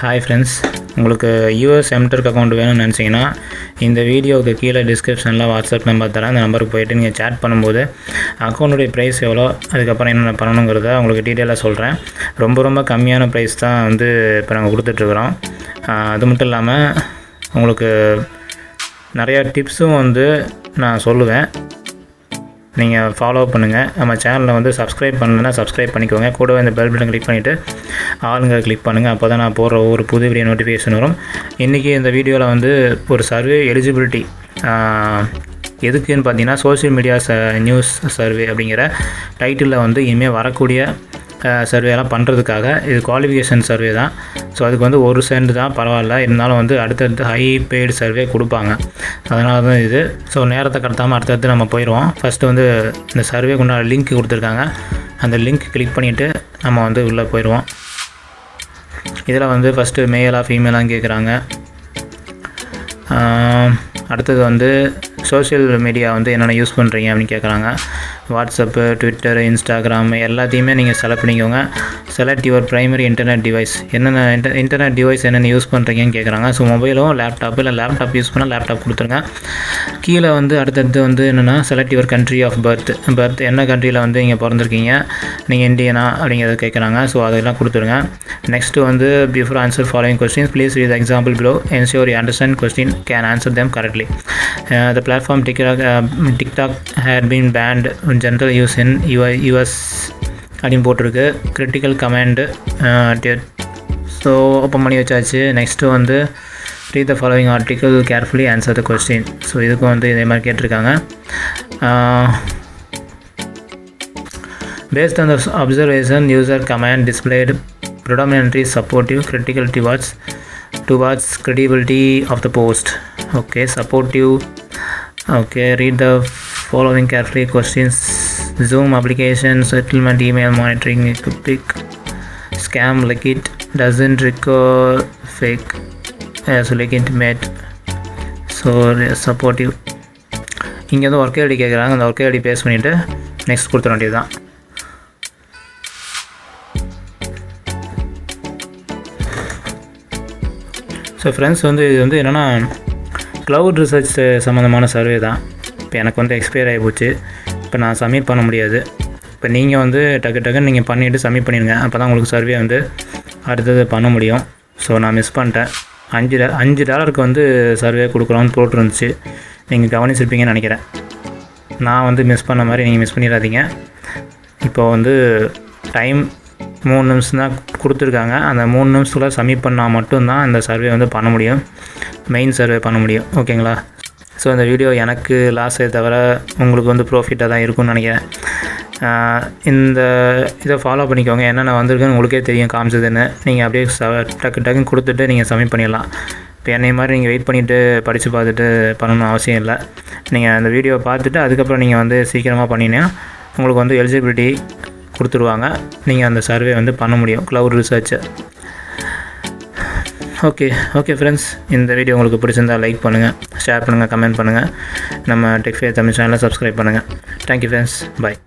Hi friends உங்களுக்கு US MTurk account வேணும்னு நினச்சிங்கன்னா இந்த வீடியோவுக்கு கீழே டிஸ்கிரிப்ஷனில் வாட்ஸ்அப் நம்பர் தரேன். அந்த நம்பருக்கு போயிட்டு நீங்கள் சேட் பண்ணும்போது அக்கௌண்ட்டுடைய ப்ரைஸ் எவ்வளோ அதுக்கப்புறம் என்னென்ன பண்ணணுங்கிறத உங்களுக்கு டீட்டெயிலாக சொல்கிறேன் ரொம்ப ரொம்ப கம்மியான ப்ரைஸ் தான் வந்து இப்போ நாங்கள் கொடுத்துட்ருக்குறோம். அது மட்டும் இல்லாமல் உங்களுக்கு நிறையா டிப்ஸும் வந்து நான் சொல்லுவேன். நீங்கள் ஃபாலோ பண்ணுங்கள் நம்ம சேனலில் வந்து சப்ஸ்கிரைப் பண்ணலைன்னா சப்ஸ்கிரைப் பண்ணிக்கோங்க. கூடவே இந்த பெல் பட்டன் கிளிக் பண்ணிவிட்டு ஆளுங்க கிளிக் பண்ணுங்கள் அப்போ தான் நான் போடுற ஒவ்வொரு புது வீடியோ நோட்டிஃபிகேஷன் வரும். இன்றைக்கி இந்த வீடியோவில் வந்து ஒரு சர்வே எலிஜிபிலிட்டி எதுக்குன்னு பார்த்தீங்கன்னா சோஷியல் மீடியா ச நியூஸ் சர்வே அப்படிங்கிற டைட்டிலில் வந்து இனிமேல் வரக்கூடிய சர்வேலாம் பண்ணுறதுக்காக இது குவாலிஃபிகேஷன் சர்வே தான். ஸோ அதுக்கு வந்து ஒரு சென்ட் தான் பரவாயில்ல. இருந்தாலும் வந்து அடுத்தடுத்து ஹை பெய்டு சர்வே கொடுப்பாங்க. அதனால தான் இது. ஸோ நேரத்தை கடத்தாமல் அடுத்தடுத்து நம்ம போயிடுவோம் ஃபஸ்ட்டு வந்து இந்த சர்வேக்கு உண்டான லிங்க் கொடுத்துருக்காங்க. அந்த லிங்க் கிளிக் பண்ணிவிட்டு நம்ம வந்து உள்ளே போயிடுவோம் இதில் வந்து ஃபஸ்ட்டு மேலாக ஃபீமேலான்னு கேட்குறாங்க அடுத்தது வந்து சோஷியல் மீடியா வந்து என்னென்ன யூஸ் பண்ணுறீங்க அப்படின்னு கேட்குறாங்க வாட்ஸ்அப்பு ட்விட்டர் இன்ஸ்டாகிராம் எல்லாத்தையுமே நீங்கள் செலக்ட் பண்ணிக்கோங்க. Select your primary internet device என்னென்ன இன்டர் இன்டர்நெட் டிவைஸ் என்னென்ன யூஸ் பண்ணுறீங்கன்னு கேட்குறாங்க ஸோ மொபைலும் லேப்டாப்பு இல்லை லேப்டாப் யூஸ் பண்ணால் லேப்டாப் கொடுத்துருங்க. கீழே வந்து அடுத்தடுத்து வந்து என்னென்னா select your country of birth birth என்ன கண்ட்ரியில் வந்து நீங்கள் பிறந்திருக்கீங்க? நீங்கள் இந்தியனா? அப்படிங்கிறத கேட்குறாங்க ஸோ அதெல்லாம் கொடுத்துருங்க. நெக்ஸ்ட்டு வந்து before answer following questions please with example below ensure you understand question can answer them correctly the platform TikTok TikTok hair tiktok band general use in general use அப்படின்னு போட்டிருக்கு critical comment dead so open பண்ணி வச்சாச்சு next வந்து read the following article carefully answer the question so இதுக்கும் வந்து இதே மாதிரி கேட்டிருக்காங்க based on the observation user comment displayed predominantly supportive critical towards towards credibility of the post okay supportive okay read the following carefully. Questions: Zoom application, settlement, email monitoring, pick, scam, like it doesn't record fake, as legitimate. So supportive. இங்கே வந்து work ID கேட்குறாங்க அந்த work ID paste பண்ணிவிட்டு next கொடுத்துட வேண்டியது தான் so friends வந்து இது வந்து என்னென்னா க்ளவுட் ரிசர்ச் சம்மந்தமான சர்வே தான் இப்போ எனக்கு வந்து எக்ஸ்பயர் ஆகி போச்சு. இப்போ நான் சப்மிட் பண்ண முடியாது. இப்போ நீங்கள் வந்து டக்கு டக்குன்னு நீங்கள் பண்ணிவிட்டு சப்மிட் பண்ணிடுங்க. அப்போ தான் உங்களுக்கு சர்வே வந்து அடுத்தது பண்ண முடியும். ஸோ நான் மிஸ் பண்ணிட்டேன். அஞ்சு அஞ்சு டாலருக்கு வந்து சர்வே கொடுக்குறோம்னு போட்டுருந்துச்சு. நீங்கள் கவனிச்சிருப்பீங்கன்னு நினைக்கிறேன். நான் வந்து மிஸ் பண்ண மாதிரி நீங்கள் மிஸ் பண்ணிடாதீங்க. இப்போ வந்து டைம் மூணு நிமிஷம் தான் கொடுத்துருக்காங்க. அந்த மூணு நிமிஷத்தில் சப்மிட் பண்ணால் மட்டும்தான் இந்த சர்வே வந்து பண்ண முடியும். மெயின் சர்வே பண்ண முடியும். ஓகேங்களா ஸோ இந்த வீடியோ எனக்கு லாஸே தவிர உங்களுக்கு வந்து ப்ராஃபிட்டாக தான் இருக்கும்னு நினைக்கிறேன். இந்த இதை ஃபாலோ பண்ணிக்கோங்க. என்னென்ன வந்திருக்குன்னு உங்களுக்கே தெரியும் காமிச்சதுன்னு. நீங்கள் அப்படியே ச டக்கு டக்குன்னு கொடுத்துட்டு நீங்கள் சப்மிட் பண்ணிடலாம். இப்போ என்னை மாதிரி நீங்கள் வெயிட் பண்ணிவிட்டு படித்து பார்த்துட்டு பண்ணணும்னு அவசியம் இல்லை. நீங்கள் அந்த வீடியோவை பார்த்துட்டு அதுக்கப்புறம் நீங்கள் வந்து சீக்கிரமாக பண்ணினீங்கன்னா உங்களுக்கு வந்து எலிஜிபிலிட்டி கொடுத்துருவாங்க. நீங்கள் அந்த சர்வே வந்து பண்ண முடியும். க்ளவுட் ரிசர்ச்சை ஓகே ஓகே ஃப்ரெண்ட்ஸ் இந்த வீடியோ உங்களுக்கு பிடிச்சிருந்தா லைக் பண்ணுங்கள் ஷேர் பண்ணுங்கள் கமெண்ட் பண்ணுங்கள் நம்ம டெக்ஃபே தமிழ் சேனலை சப்ஸ்கிரைப் பண்ணுங்கள் தேங்க்யூ ஃப்ரெண்ட்ஸ் பாய்